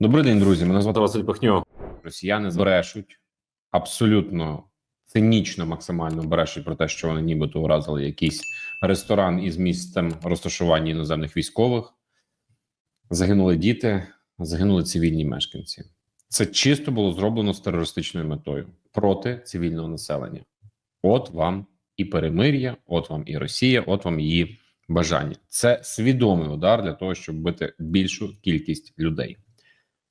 Добрий день, друзі. Мене звати Василь Пахньо. Росіяни брешуть абсолютно цинічно, максимально брешуть про те, що вони нібито уразили якийсь ресторан із місцем розташування іноземних військових. Загинули діти, загинули цивільні мешканці. Це чисто було зроблено з терористичною метою проти цивільного населення. От вам і перемир'я, от вам і Росія, от вам її бажання. Це свідомий удар для того, щоб бити більшу кількість людей.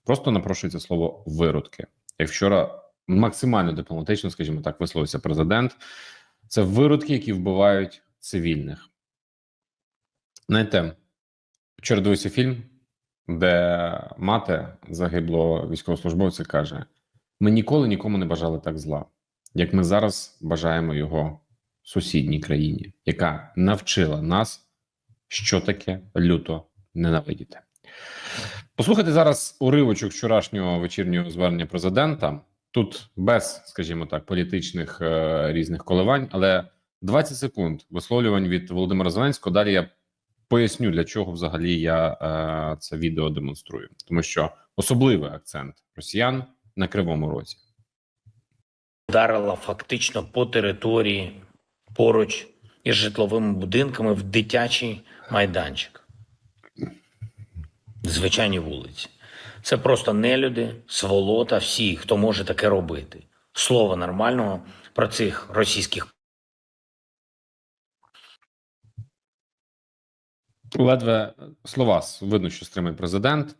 Просто напрошується слово виродки. Як вчора максимально дипломатично, скажімо так, висловився президент. Це виродки, які вбивають цивільних. Знаєте, вчора дивився фільм, де мати загиблого військовослужбовця каже: ми ніколи нікому не бажали так зла, як ми зараз бажаємо його сусідній країні, яка навчила нас, що таке люто ненавидіти. Послухайте зараз уривочок вчорашнього вечірнього звернення президента. Тут без, скажімо так, політичних е, різних коливань, але 20 секунд висловлювань від Володимира Зеленського. Далі я поясню, для чого взагалі я е, це відео демонструю, тому що особливий акцент росіян на кривому розі. Вдарила фактично по території поруч із житловими будинками в дитячий майданчик. Звичайні вулиці. Це просто нелюди, сволота, всі, хто може таке робити. Слова нормального про цих російських Ледве слова видно, що стримує президент,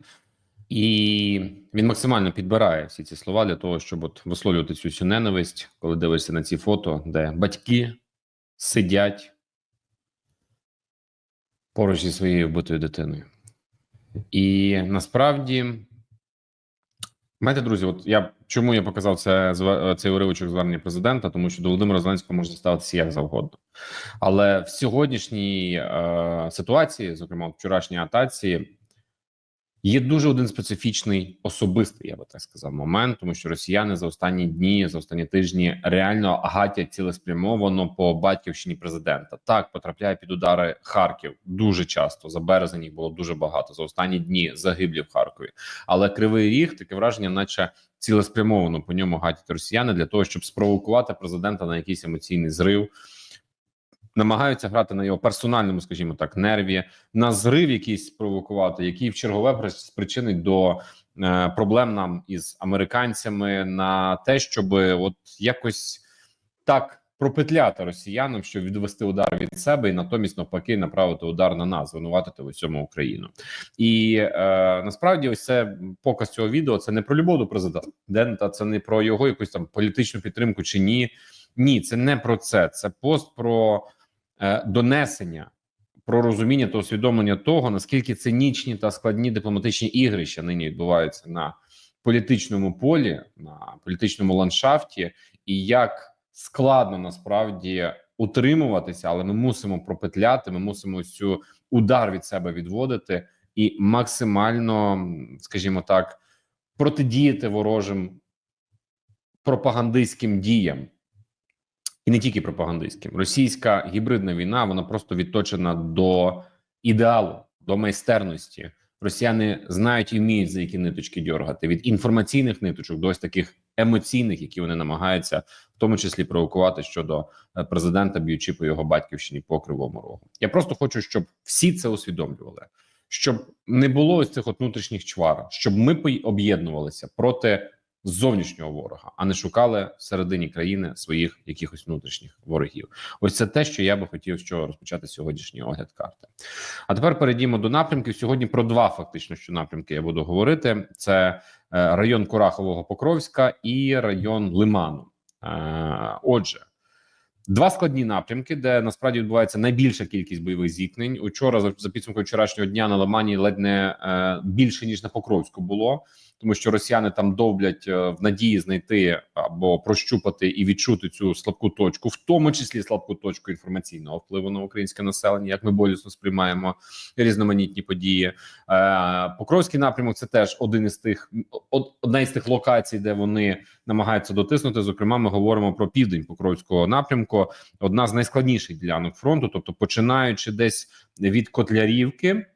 і він максимально підбирає всі ці слова для того, щоб от висловлювати цю всю ненависть, коли дивишся на ці фото, де батьки сидять поруч зі своєю вбитою дитиною. І насправді, знаєте, друзі, от я чому я показав це цей уривочок звернення президента, тому що до Володимира Зеленського може ставитися як завгодно. Але в сьогоднішній е, ситуації, зокрема в вчорашній атаці, є дуже один специфічний особистий, я би так сказав, момент, тому що росіяни за останні дні, за останні тижні реально гатять цілеспрямовано по батьківщині президента. Так потрапляє під удари Харків дуже часто. За березень їх було дуже багато. За останні дні загиблі в Харкові. Але кривий ріг таке враження, наче цілеспрямовано по ньому гатять росіяни для того, щоб спровокувати президента на якийсь емоційний зрив намагаються грати на його персональному, скажімо так, нерві, на зрив якийсь спровокувати, який в чергове при- спричинить до е, проблем нам із американцями на те, щоб от якось так пропетляти росіянам, щоб відвести удар від себе і натомість навпаки направити удар на нас, звинуватити в усьому Україну. І е, насправді, ось це показ цього відео. Це не про любов до президента, це не про його якусь там політичну підтримку чи ні. Ні, це не про це. Це пост про донесення, про розуміння та усвідомлення того, наскільки цинічні та складні дипломатичні ігрища нині відбуваються на політичному полі, на політичному ландшафті, і як складно насправді утримуватися, але ми мусимо пропетляти. Ми мусимо цю удар від себе відводити і максимально, скажімо так, протидіяти ворожим пропагандистським діям. І не тільки пропагандистським. Російська гібридна війна вона просто відточена до ідеалу, до майстерності. Росіяни знають і вміють за які ниточки дьоргати від інформаційних ниточок до ось таких емоційних, які вони намагаються, в тому числі провокувати щодо е, президента, б'ючи по його батьківщині по кривому рогу. Я просто хочу, щоб всі це усвідомлювали, щоб не було ось цих от внутрішніх чвар, щоб ми об'єднувалися проти зовнішнього ворога, а не шукали всередині країни своїх якихось внутрішніх ворогів. Ось це те, що я би хотів що розпочати сьогоднішній огляд карти. А тепер перейдімо до напрямків. Сьогодні про два фактично що напрямки я буду говорити: це е, район Курахового Покровська і район Лиману. Е, Отже. Два складні напрямки, де насправді відбувається найбільша кількість бойових зіткнень. Учора за, підсумкою вчорашнього дня на Лимані ледь не е, більше ніж на Покровську було, тому що росіяни там довблять е, в надії знайти або прощупати і відчути цю слабку точку, в тому числі слабку точку інформаційного впливу на українське населення, як ми болісно сприймаємо різноманітні події. Е, Покровський напрямок це теж один із тих од- одна із тих локацій, де вони намагаються дотиснути. Зокрема, ми говоримо про південь Покровського напрямку, одна з найскладніших ділянок фронту, тобто починаючи десь від Котлярівки.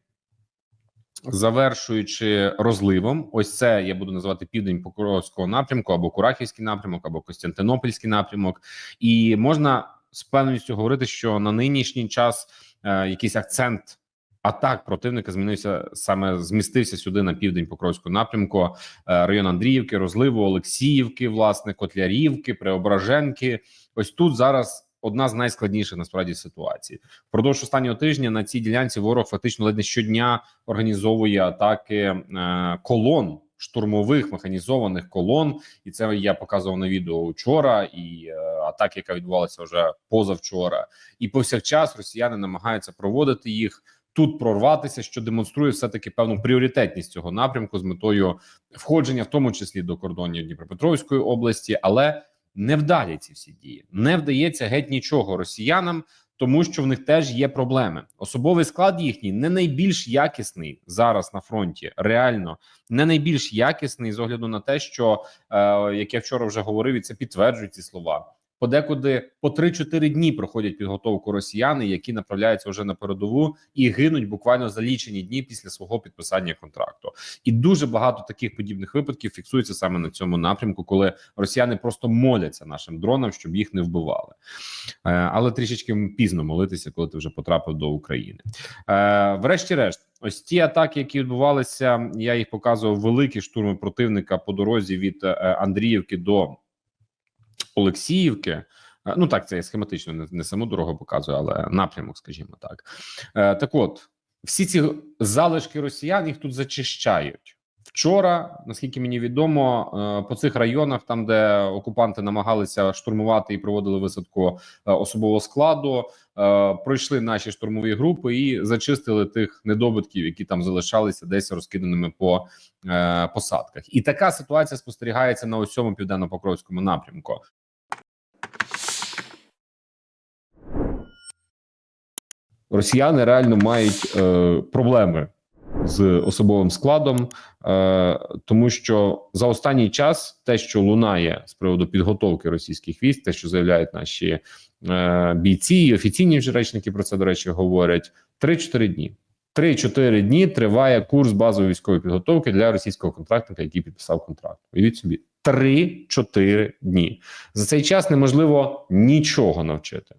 завершуючи розливом, ось це я буду називати південь Покровського напрямку або Курахівський напрямок, або Костянтинопольський напрямок, і можна з певністю говорити, що на нинішній час е, якийсь акцент атак противника змінився саме змістився сюди на південь Покровського напрямку, е, район Андріївки, Розливу, Олексіївки, власне, Котлярівки, Преображенки. Ось тут зараз одна з найскладніших насправді ситуацій. Впродовж останнього тижня на цій ділянці ворог фактично ледь не щодня організовує атаки е, колон. Штурмових механізованих колон, і це я показував на відео вчора, і е, атаки, яка відбувалася вже позавчора, і повсякчас росіяни намагаються проводити їх тут прорватися, що демонструє все таки певну пріоритетність цього напрямку з метою входження, в тому числі до кордонів Дніпропетровської області, але не вдалі ці всі дії. Не вдається геть нічого росіянам, тому що в них теж є проблеми. Особовий склад їхній не найбільш якісний зараз на фронті. Реально не найбільш якісний з огляду на те, що е, як я вчора вже говорив, і це підтверджують ці слова. Подекуди по 3-4 дні проходять підготовку росіяни, які направляються вже на передову і гинуть буквально за лічені дні після свого підписання контракту. І дуже багато таких подібних випадків фіксується саме на цьому напрямку, коли росіяни просто моляться нашим дронам, щоб їх не вбивали. Е, але трішечки пізно молитися, коли ти вже потрапив до України. Е, врешті-решт, ось ті атаки, які відбувалися, я їх показував великі штурми противника по дорозі від е, Андріївки до Олексіївки. Е, Ну так, це я схематично не, не саму дорогу показую, але напрямок, скажімо так. Е, так от, всі ці залишки росіян їх тут зачищають. Вчора, наскільки мені відомо, е, по цих районах, там де окупанти намагалися штурмувати і проводили висадку е, особового складу, е, пройшли наші штурмові групи і зачистили тих недобитків, які там залишалися десь розкиданими по посадках. І така ситуація спостерігається на ось цьому південно-покровському напрямку. Росіяни реально мають е, проблеми з особовим складом, е, тому що за останній час те, що лунає з приводу підготовки російських військ, те, що заявляють наші е, бійці, і офіційні вже речники про це до речі говорять 3-4 дні. 3-4 дні триває курс базової військової підготовки для російського контрактника, який підписав контракт. Уявіть собі 3-4 дні. За цей час неможливо нічого навчити.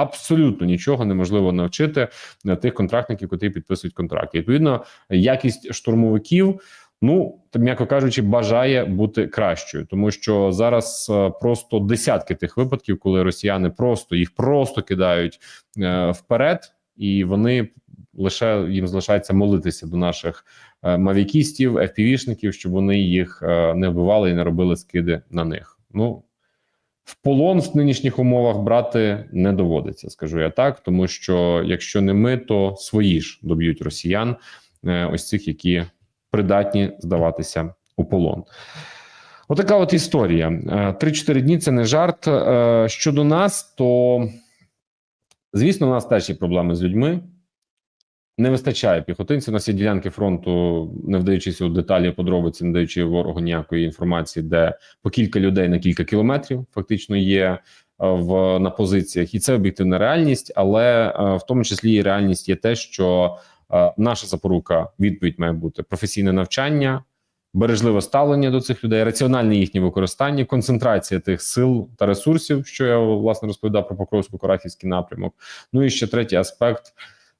Абсолютно нічого неможливо навчити на тих контрактників, які підписують контракти. Відповідно, якість штурмовиків, ну м'яко кажучи, бажає бути кращою, тому що зараз е, просто десятки тих випадків, коли росіяни просто їх просто кидають е, вперед, і вони лише їм залишається молитися до наших е, мавікістів, FPV-шників, щоб вони їх е, не вбивали і не робили скиди на них. Ну в полон в нинішніх умовах брати не доводиться, скажу я так, тому що якщо не ми, то свої ж доб'ють росіян, е, ось цих, які придатні здаватися у полон. Отака от історія. Е, 3-4 дні це не жарт. Е, Щодо нас, то звісно, у нас теж є проблеми з людьми. Не вистачає піхотинців. Нас є ділянки фронту, не вдаючись у деталі подробиці, не даючи ворогу ніякої інформації, де по кілька людей на кілька кілометрів фактично є е, в на позиціях, і це об'єктивна реальність, але е, в тому числі і реальність є те, що е, наша запорука відповідь має бути професійне навчання, бережливе ставлення до цих людей, раціональне їхнє використання, концентрація тих сил та ресурсів, що я власне розповідав про покровсько корахівський напрямок. Ну і ще третій аспект.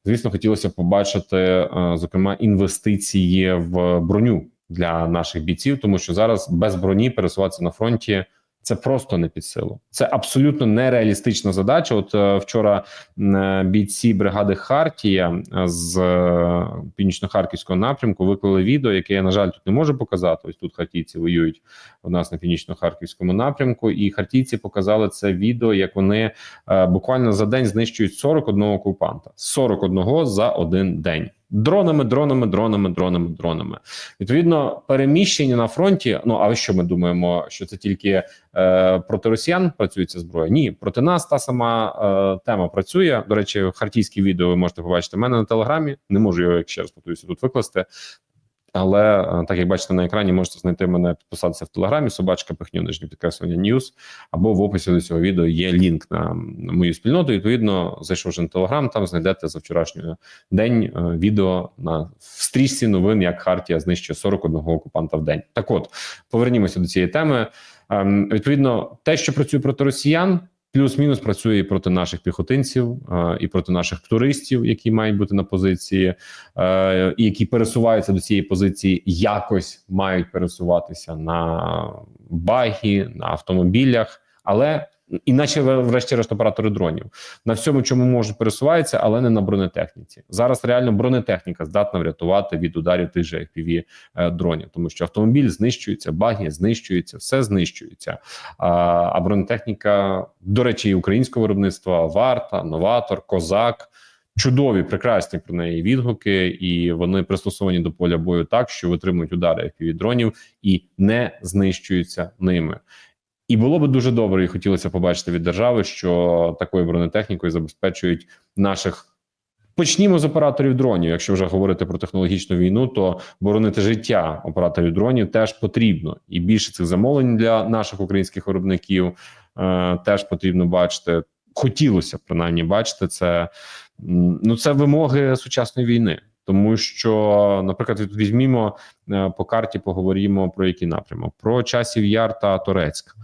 Звісно, хотілося б побачити, е, зокрема, інвестиції в броню для наших бійців, тому що зараз без броні пересуватися на фронті. Це просто не під силу. Це абсолютно нереалістична задача. От е, вчора е, бійці бригади Хартія з е, північно-харківського напрямку виклали відео, яке я на жаль тут не можу показати. Ось тут хартійці воюють у нас на північно-харківському напрямку, і хартійці показали це відео, як вони буквально за день знищують 41 окупанта. 41 за один день. Дронами, дронами, дронами, дронами, дронами. Відповідно, переміщення на фронті. Ну а що ми думаємо, що це тільки е, проти росіян працює ця зброя? Ні, проти нас та сама е, тема працює. До речі, хартійське відео ви можете побачити в мене на телеграмі. Не можу його як ще раз повторюся тут викласти. Але е, так як бачите на екрані, можете знайти мене, підписатися в телеграмі, собачка пихню нижнє підкреслення Ньюс, або в описі до цього відео є лінк на, мою спільноту. Відповідно, зайшовши на телеграм, там знайдете за вчорашній день е, відео на стрічці новин, як Хартія знищує 41 окупанта в день. Так, от повернімося до цієї теми. Ем, відповідно, те, що працює проти росіян. Плюс-мінус працює і проти наших піхотинців, е, і проти наших туристів, які мають бути на позиції, е, і які пересуваються до цієї позиції, якось мають пересуватися на багі, на автомобілях, але іначе, врешті-решт, оператори дронів на всьому, чому можуть пересуватися, але не на бронетехніці. Зараз реально бронетехніка здатна врятувати від ударів тих же FPV е, дронів, тому що автомобіль знищується, баги знищуються, все знищується. А, а бронетехніка, до речі, і українського виробництва Варта, Новатор, Козак. Чудові, прекрасні про неї відгуки, і вони пристосовані до поля бою так, що витримують удари FPV дронів і не знищуються ними. І було би дуже добре, і хотілося побачити від держави, що такою бронетехнікою забезпечують наших. Почнімо з операторів дронів. Якщо вже говорити про технологічну війну, то боронити життя операторів дронів теж потрібно, і більше цих замовлень для наших українських виробників е, теж потрібно бачити. Хотілося принаймні бачити це. Ну, це вимоги сучасної війни, тому що, наприклад, візьмімо е, по карті, поговоримо про який напрямок: про часів Яр та Торецьк.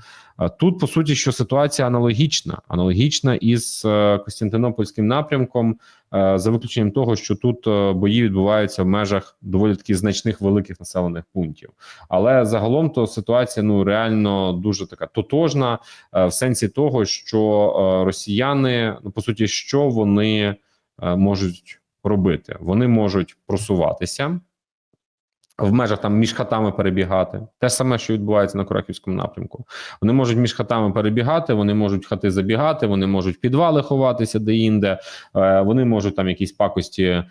Тут по суті, що ситуація аналогічна, аналогічна із е, Костянтинопольським напрямком, е, за виключенням того, що тут бої відбуваються в межах доволі таки значних великих населених пунктів. Але загалом то ситуація ну реально дуже така тотожна, в сенсі того, що росіяни, ну по суті, що вони можуть робити? Вони можуть просуватися в межах там між хатами перебігати. Те саме, що відбувається на Курахівському напрямку. Вони можуть між хатами перебігати, вони можуть хати забігати, вони можуть підвали ховатися де-інде, е, вони можуть там якісь пакості е,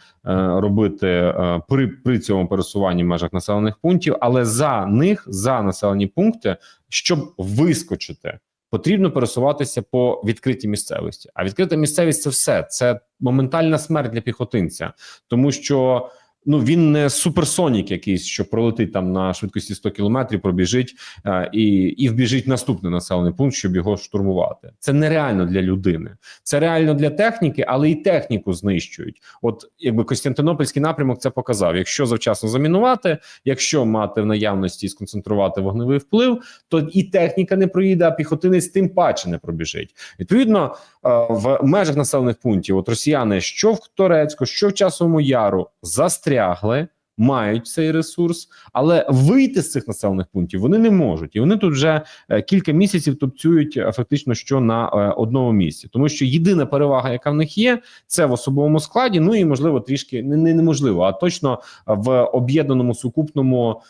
робити е, при, при цьому пересуванні в межах населених пунктів, але за них, за населені пункти, щоб вискочити. Потрібно пересуватися по відкритій місцевості. А відкрита місцевість це все. Це моментальна смерть для піхотинця, тому що ну він не суперсонік, якийсь, що пролетить там на швидкості 100 кілометрів, пробіжить е, і, і вбіжить наступний населений пункт, щоб його штурмувати. Це нереально для людини. Це реально для техніки, але і техніку знищують. От якби Костянтинопольський напрямок це показав. Якщо завчасно замінувати, якщо мати в наявності і сконцентрувати вогневий вплив, то і техніка не проїде, а піхотинець тим паче не пробіжить. Відповідно, е, в межах населених пунктів, от росіяни, що в Торецьку, що в часовому яру, застрягли. Мають цей ресурс, але вийти з цих населених пунктів вони не можуть, і вони тут вже е, кілька місяців тупцюють е, фактично що на е, одному місці, тому що єдина перевага, яка в них є, це в особовому складі. Ну і можливо трішки не, не неможливо, а точно в об'єднаному сукупному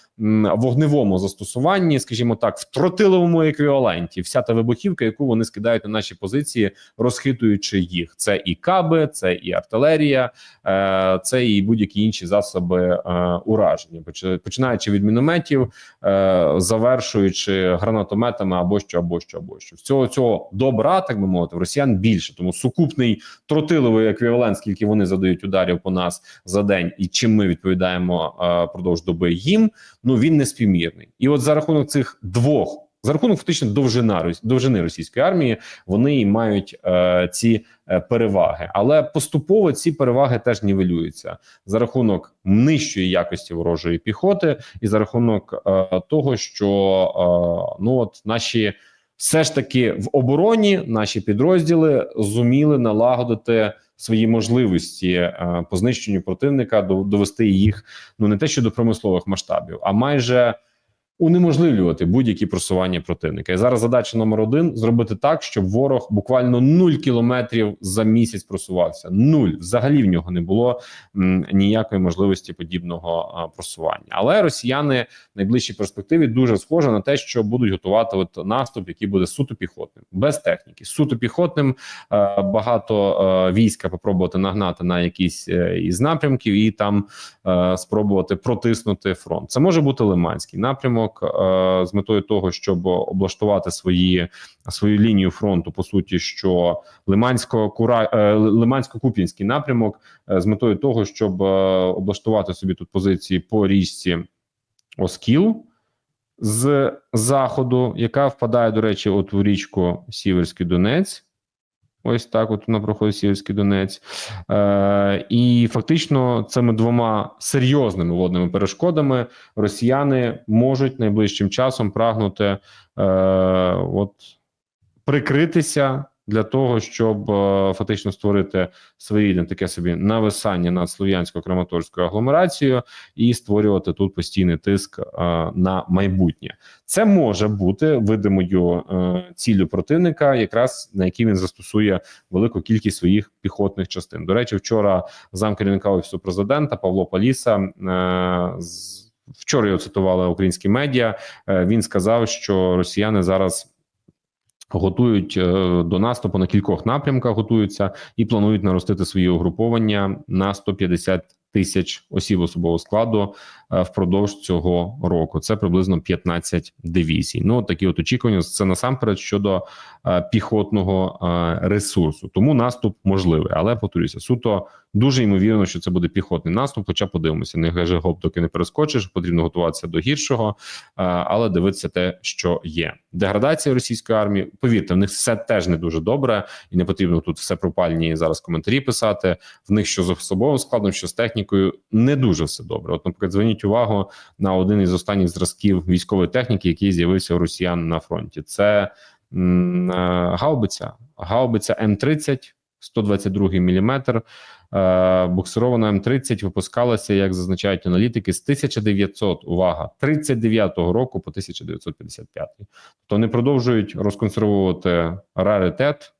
вогневому застосуванні, скажімо так, в тротиловому еквіваленті, вся та вибухівка, яку вони скидають на наші позиції, розхитуючи їх. Це і каби, це і артилерія, це і будь-які інші засоби ураження, Поч- починаючи від мінометів, е, завершуючи гранатометами або що, або що, або що. Всього цього добра, так би мовити, в росіян більше. Тому сукупний тротиловий еквівалент, скільки вони задають ударів по нас за день, і чим ми відповідаємо е, продовж доби їм, ну він не співмірний. І от за рахунок цих двох. За рахунок фактично довжина довжини російської армії вони мають е, ці е, переваги, але поступово ці переваги теж нівелюються. За рахунок нижчої якості ворожої піхоти, і за рахунок е, того, що е, ну от наші все ж таки в обороні наші підрозділи зуміли налагодити свої можливості е, по знищенню противника, до- довести їх ну не те, що до промислових масштабів, а майже унеможливлювати будь-які просування противника. І зараз задача номер один зробити так, щоб ворог буквально нуль кілометрів за місяць просувався. Нуль взагалі в нього не було м, ніякої можливості подібного а, просування. Але росіяни в найближчій перспективі дуже схоже на те, що будуть готувати от наступ, який буде суто піхотним, без техніки, суто піхотним. Е, багато е, війська попробувати нагнати на якісь е, із напрямків і там е, спробувати протиснути фронт. Це може бути Лиманський напрямок. Напрямок е, з метою того, щоб облаштувати свої свою лінію фронту, по суті, що Лимансько кура е, Лимансько-Куп'янський напрямок е, з метою того, щоб облаштувати собі тут позиції по річці Оскіл з заходу, яка впадає, до речі, от у річку Сіверський Донець. Ось так, от вона проходить Сіверський Донець. Е, і фактично цими двома серйозними водними перешкодами росіяни можуть найближчим часом прагнути е, от, прикритися для того, щоб е, фактично створити своєрідне таке собі нависання над слов'янсько-краматорською агломерацією і створювати тут постійний тиск е, на майбутнє. Це може бути видимою е, ціллю противника, якраз на якій він застосує велику кількість своїх піхотних частин. До речі, вчора замкерівника офісу президента Павло Паліса з- вчора його цитували українські медіа. Він сказав, що росіяни зараз. Готують е, до наступу на кількох напрямках, готуються і планують наростити свої угруповання на 150 тисяч осіб особового складу е, впродовж цього року. Це приблизно 15 дивізій. Ну такі от очікування. Це насамперед щодо е, піхотного е, ресурсу. Тому наступ можливий, але повторюся, суто дуже ймовірно, що це буде піхотний наступ. Хоча подивимося, не гаже гоп, доки не перескочиш. Потрібно готуватися до гіршого, але дивитися те, що є. Деградація російської армії. Повірте, в них все теж не дуже добре, і не потрібно тут все пропальні зараз коментарі писати. В них що з особовим складом, що з технікою, не дуже все добре. От, наприклад, зверніть увагу на один із останніх зразків військової техніки, який з'явився у росіян на фронті. Це м, е, гаубиця, гаубиця М30, 122 мм. Буксирована М30 випускалася, як зазначають аналітики, з 1900, увага, 39-го року по 1955. Тобто вони продовжують розконсервовувати раритет.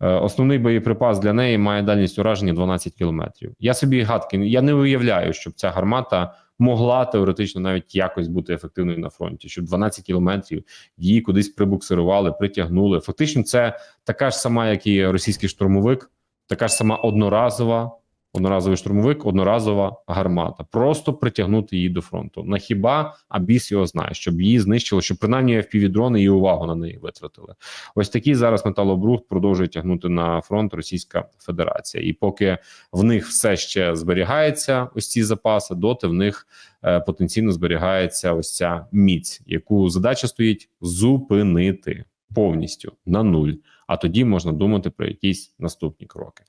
Е, Основний боєприпас для неї має дальність ураження 12 кілометрів. Я собі гадки, я не уявляю, щоб ця гармата могла теоретично навіть якось бути ефективною на фронті. Щоб 12 кілометрів її кудись прибуксирували, притягнули. Фактично, це така ж сама, як і російський штурмовик, така ж сама одноразова, одноразовий штурмовик, одноразова гармата. Просто притягнути її до фронту. На хіба а біс його знає, щоб її знищило, щоб принаймні FPV-дрони і увагу на неї витратили. Ось такий зараз металобрухт продовжує тягнути на фронт Російська Федерація, і поки в них все ще зберігається, ось ці запаси, доти в них е, потенційно зберігається ось ця міць, яку задача стоїть зупинити повністю на нуль. А тоді можна думати про якісь наступні кроки.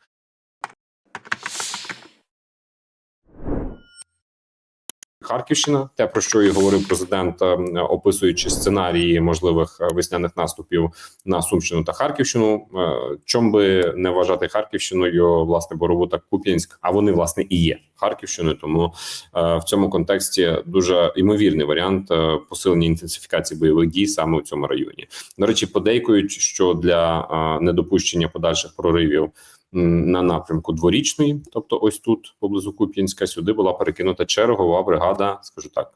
Харківщина, те про що і говорив президент, е, описуючи сценарії можливих е, весняних наступів на Сумщину та Харківщину. Е, Чом би не вважати Харківщиною, власне, Борову та Куп'янськ, а вони власне і є Харківщиною. Тому е, в цьому контексті дуже ймовірний варіант посилення інтенсифікації бойових дій саме у цьому районі. До речі, подейкують, що для недопущення подальших проривів на напрямку дворічної, тобто ось тут поблизу Куп'янська, сюди була перекинута чергова бригада, скажу так.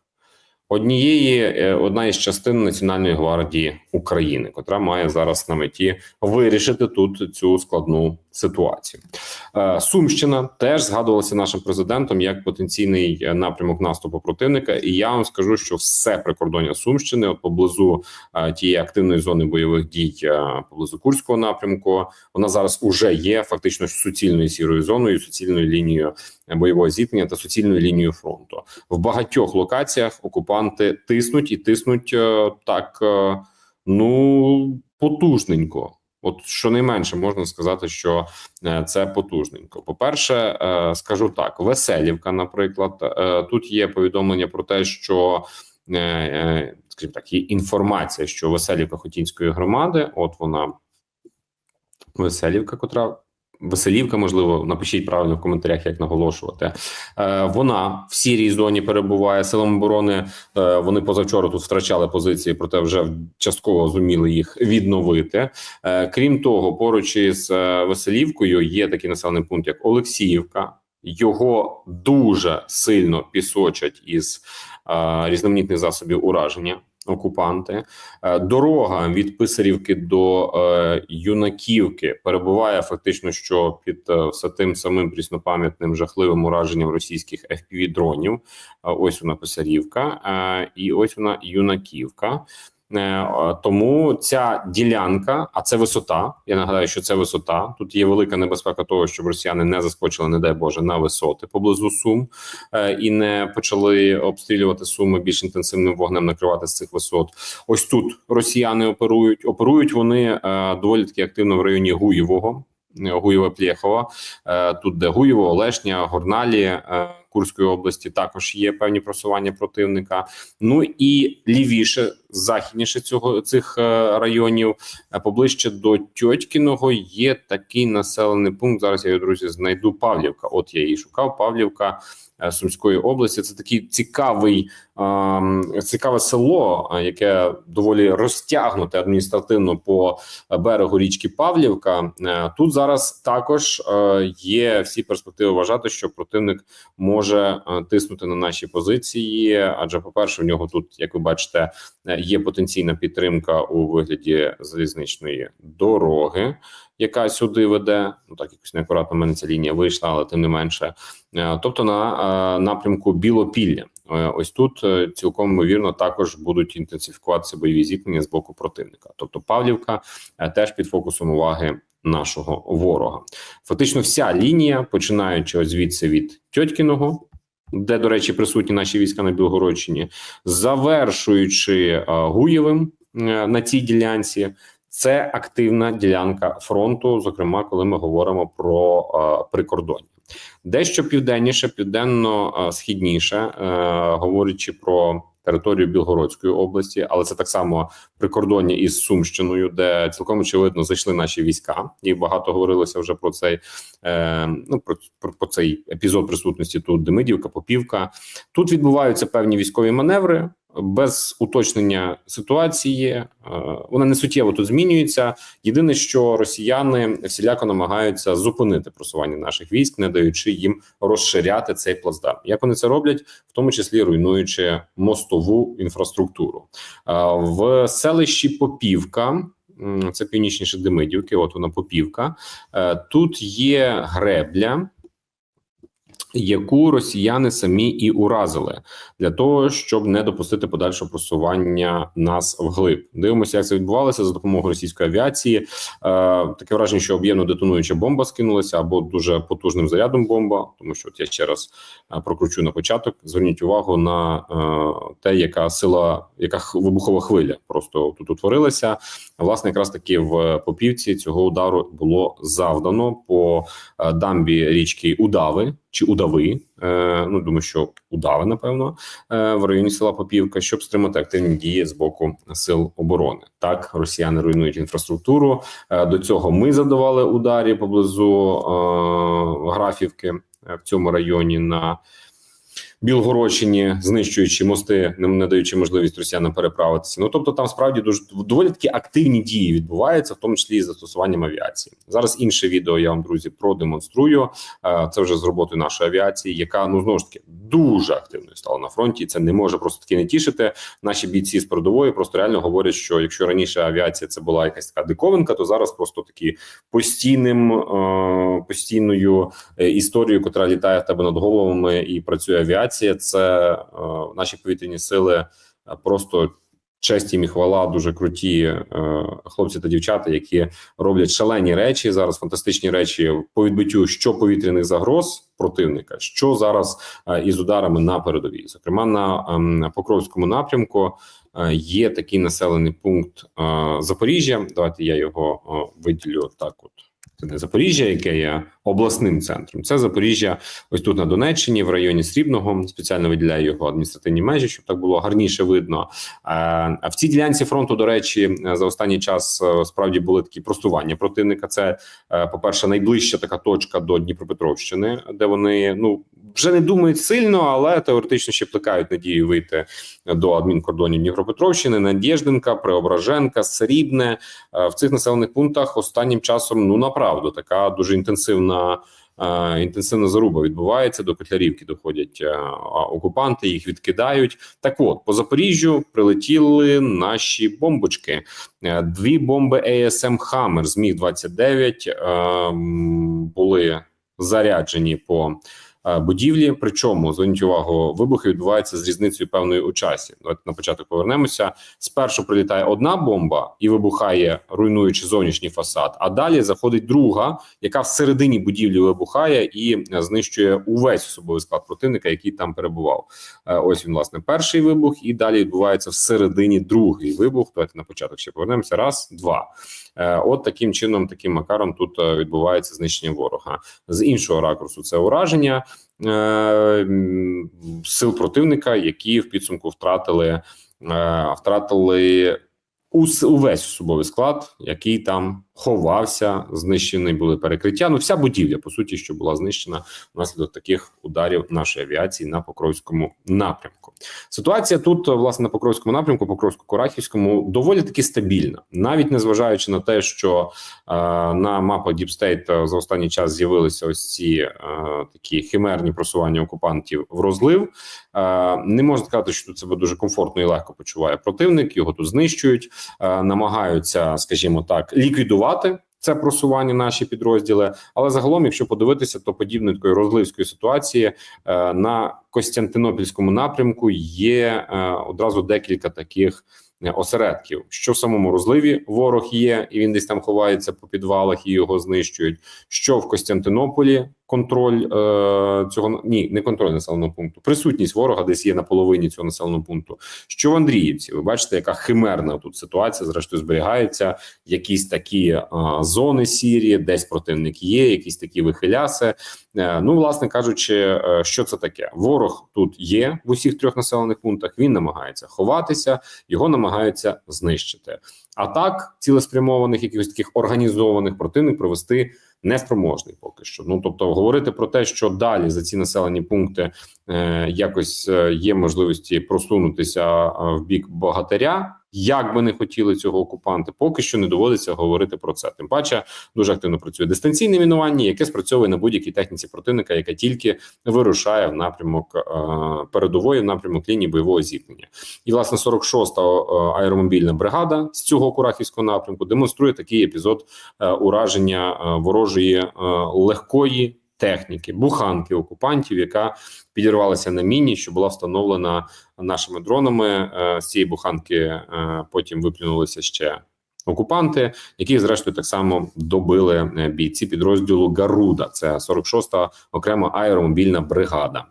Однієї е, одна із частин Національної гвардії України, котра має зараз на меті вирішити тут цю складну ситуацію. Е, Сумщина теж згадувалася нашим президентом як потенційний е, напрямок наступу противника. І я вам скажу, що все прикордоння Сумщини, от поблизу тієї активної зони бойових дій, поблизу Курського напрямку, вона зараз уже є фактично суцільною сірою зоною, суцільною лінією бойового зіткнення та суцільною лінією фронту. В багатьох локаціях окупанти тиснуть і тиснуть е, так, е, ну потужненько. От щонайменше можна сказати, що е, це потужненько. По-перше, е, скажу так: Веселівка, наприклад, тут є повідомлення про те, що скажімо так, є інформація, що Веселівка Хотінської громади, от вона Веселівка, котра. Веселівка, можливо, напишіть правильно в коментарях, як наголошувати. Е, вона в сірій зоні перебуває силам оборони. Е, вони позавчора тут втрачали позиції, проте вже частково зуміли їх відновити. Е, крім того, поруч із Веселівкою є такий населений пункт, як Олексіївка. Його дуже сильно пісочать із різноманітних засобів ураження. Окупанти. Е, Дорога від Писарівки до е, Юнаківки перебуває фактично, що під е, все тим самим пріснопам'ятним жахливим ураженням російських fpv дронів. Ось вона Писарівка, і ось вона Юнаківка. Е, Тому ця ділянка, а це висота. Я нагадаю, що це висота. Тут є велика небезпека того, щоб росіяни не заскочили, не дай Боже, на висоти поблизу Сум е, і не почали обстрілювати суми більш інтенсивним вогнем, накривати з цих висот. Ось тут росіяни оперують. Оперують вони е, доволі таки активно в районі Гуєвого. Гуєва Плєхова, тут де Гуєво, Олешня, Горналі Курської області також є певні просування противника. Ну і лівіше, західніше цього цих е, районів, е, поближче до Тьотькіного є такий населений пункт. Зараз я його, друзі знайду Павлівка. От я її шукав. Павлівка е, Сумської області. Це такий цікавий, ем, цікаве село, яке доволі розтягнуте адміністративно по берегу річки Павлівка. Тут зараз також є всі перспективи вважати, що противник може тиснути на наші позиції. Адже, по перше, в нього тут, як ви бачите, є потенційна підтримка у вигляді залізничної дороги, яка сюди веде. Ну так якось неакуратно в мене ця лінія вийшла, але тим не менше. Е, Тобто на е, напрямку Білопілля. Е, Ось тут цілком ймовірно також будуть інтенсифікуватися бойові зіткнення з боку противника. Тобто Павлівка теж під фокусом уваги нашого ворога. Фактично, вся лінія, починаючи звідси від Тьотькіного, де, до речі, присутні наші війська на Білгородщині, завершуючи е, Гуєвим е, на цій ділянці. Це активна ділянка фронту, зокрема, коли ми говоримо про е, прикордоння. Дещо південніше, південно-східніше, е, говорячи про територію Білгородської області, але це так само прикордоння із Сумщиною, де цілком очевидно зайшли наші війська, і багато говорилося вже про цей е, ну про, про, про цей епізод присутності тут Демидівка, Попівка. Тут відбуваються певні військові маневри. Без уточнення ситуації е, вона не суттєво тут змінюється. Єдине, що росіяни всіляко намагаються зупинити просування наших військ, не даючи їм розширяти цей плацдарм. Як вони це роблять, в тому числі руйнуючи мостову інфраструктуру Е, в селищі Попівка. Це північніше Демидівки, от вона Попівка. Е, Тут є гребля, яку росіяни самі і уразили для того, щоб не допустити подальшого просування нас вглиб. Дивимося, як це відбувалося за допомогою російської авіації. Е, таке враження, що об'ємно детонуюча бомба скинулася або дуже потужним зарядом бомба. Тому що от я ще раз е, прокручу на початок. Зверніть увагу на е, те, яка сила, яка вибухова хвиля просто тут утворилася. Власне, якраз таки в Попівці цього удару було завдано по е, дамбі річки Удави чи Удави. Е, ну думаю, що Удави, напевно, е, в районі села Попівка, щоб стримати активні дії з боку сил оборони. Так, росіяни руйнують інфраструктуру. Е, До цього ми задавали ударі поблизу е, Графівки е, в цьому районі на Білгородщині, знищуючи мости, не, даючи можливість росіянам переправитися. Ну тобто, там справді дуже доволі такі активні дії відбуваються, в тому числі і застосуванням авіації. Зараз інше відео я вам друзі продемонструю. Е, Це вже з роботи нашої авіації, яка ну знову ж таки дуже активною стала на фронті. І Це не може просто таки не тішити. Наші бійці з передової просто реально говорять, що якщо раніше авіація це була якась така диковинка, то зараз просто такі постійним е, постійною е, історією, котра літає в тебе над головами і працює авіація. Це е, наші повітряні сили е, просто. Честь їм і хвала, дуже круті е, хлопці та дівчата, які роблять шалені речі зараз. Фантастичні речі по відбиттю що повітряних загроз противника, що зараз е, із ударами на передовій. Зокрема, на ем, Покровському напрямку е, є такий населений пункт е, Запоріжжя. Давайте я його е, виділю так. От це не Запоріжжя, яке є обласним центром. Це Запоріжжя, ось тут на Донеччині, в районі Срібного. Спеціально виділяю його адміністративні межі, щоб так було гарніше видно. Е, А в цій ділянці фронту, до речі, е, за останній час е, справді були такі простування противника. Це, по-перше, найближча така точка до Дніпропетровщини, де вони ну вже не думають сильно, але теоретично ще плекають надію вийти до адмінкордонів Дніпропетровщини, Надєждинка, Преображенка, Срібне. В цих населених пунктах останнім часом ну направду така дуже інтенсивна. Е, інтенсивна заруба відбувається. До Котлярівки доходять е, окупанти, їх відкидають. Так, от по Запоріжжю прилетіли наші бомбочки. Е, Дві бомби ASM Hammer з Міг 29 е, були заряджені по будівлі. Причому зверніть увагу, вибухи відбуваються з різницею певною у часі. Давайте на початок повернемося. Спершу прилітає одна бомба і вибухає, руйнуючи зовнішній фасад. А далі заходить друга, яка всередині будівлі вибухає і е, знищує увесь особовий склад противника, який там перебував. Е, Ось він, власне, перший вибух, і далі відбувається всередині другий вибух. Давайте на початок ще повернемося. Раз, два. Е, От таким чином, таким макаром тут е, відбувається знищення ворога. З іншого ракурсу це ураження е, сил противника, які в підсумку втратили, втратили увесь особовий склад, який там ховався, знищені були перекриття. Ну, вся будівля, по суті, що була знищена внаслідок таких ударів нашої авіації на Покровському напрямку. Ситуація тут, власне, на Покровському напрямку, Покровсько-Курахівському, доволі таки стабільна, навіть незважаючи на те, що е, на мапах State за останній час з'явилися ось ці е, такі химерні просування окупантів в розлив. Е, не можна сказати, що тут себе дуже комфортно і легко почуває противник. Його тут знищують, е, намагаються, скажімо так, ліквідувати. Це просування наші підрозділи, але загалом, якщо подивитися, то подібної такої розливської ситуації е, на Костянтинопільському напрямку є е, одразу декілька таких е, осередків. Що в самому розливі ворог є, і він десь там ховається по підвалах і його знищують. Що в Костянтинополі контроль е, цього ні, не контроль населеного пункту. Присутність ворога десь є на половині цього населеного пункту. Що в Андріївці? Ви бачите, яка химерна тут ситуація. Зрештою зберігається якісь такі е, зони сірі, десь противник є, якісь такі вихиляси. Е, ну, власне кажучи, е, що це таке? Ворог тут є в усіх трьох населених пунктах. Він намагається ховатися, його намагаються знищити. А так, цілеспрямованих, якихось таких організованих противник провести неспроможний поки що. Ну тобто, говорити про те, що далі за ці населені пункти якось е, є можливості просунутися е, в бік богатиря. Як би не хотіли цього окупанти, поки що не доводиться говорити про це. Тим паче дуже активно працює дистанційне мінування, яке спрацьовує на будь-якій техніці противника, яка тільки вирушає в напрямок е, передової, в напрямок лінії бойового зіткнення. І власне 46-та е, аеромобільна бригада з цього Курахівського напрямку демонструє такий епізод е, ураження е, ворожої е, легкої техніки, буханки окупантів, яка підірвалася на міні, що була встановлена нашими дронами. Е, З цієї буханки е, потім виплюнулися ще. Окупанти, яких зрештою так само добили е, бійці підрозділу Гаруда, це 46-та окрема аеромобільна бригада,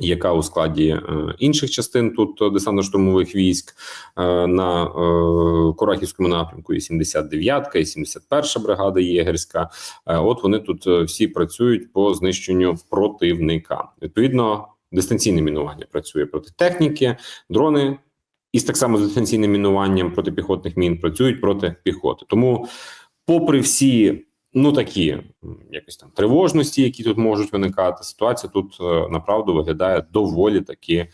яка у складі е, інших частин тут десантно-штурмових військ е, на е, Курахівському напрямку, і 79-ка, і 71-ша бригада єгерська. От вони тут всі працюють по знищенню противника. Відповідно, дистанційне мінування працює проти техніки, дрони. І так само з дистанційним мінуванням протипіхотних мін працюють проти піхоти. Тому, попри всі ну такі якось там тривожності, які тут можуть виникати, ситуація тут е, направду виглядає доволі таки,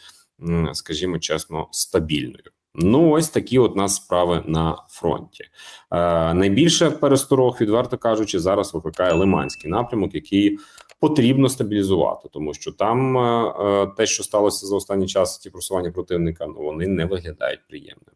скажімо чесно, стабільною. Ну, ось такі от нас справи на фронті. Е, найбільше пересторог, відверто кажучи, зараз викликає Лиманський напрямок, який потрібно стабілізувати, тому що там е, е, те, що сталося за останній час, ті просування противника, ну вони не виглядають приємними.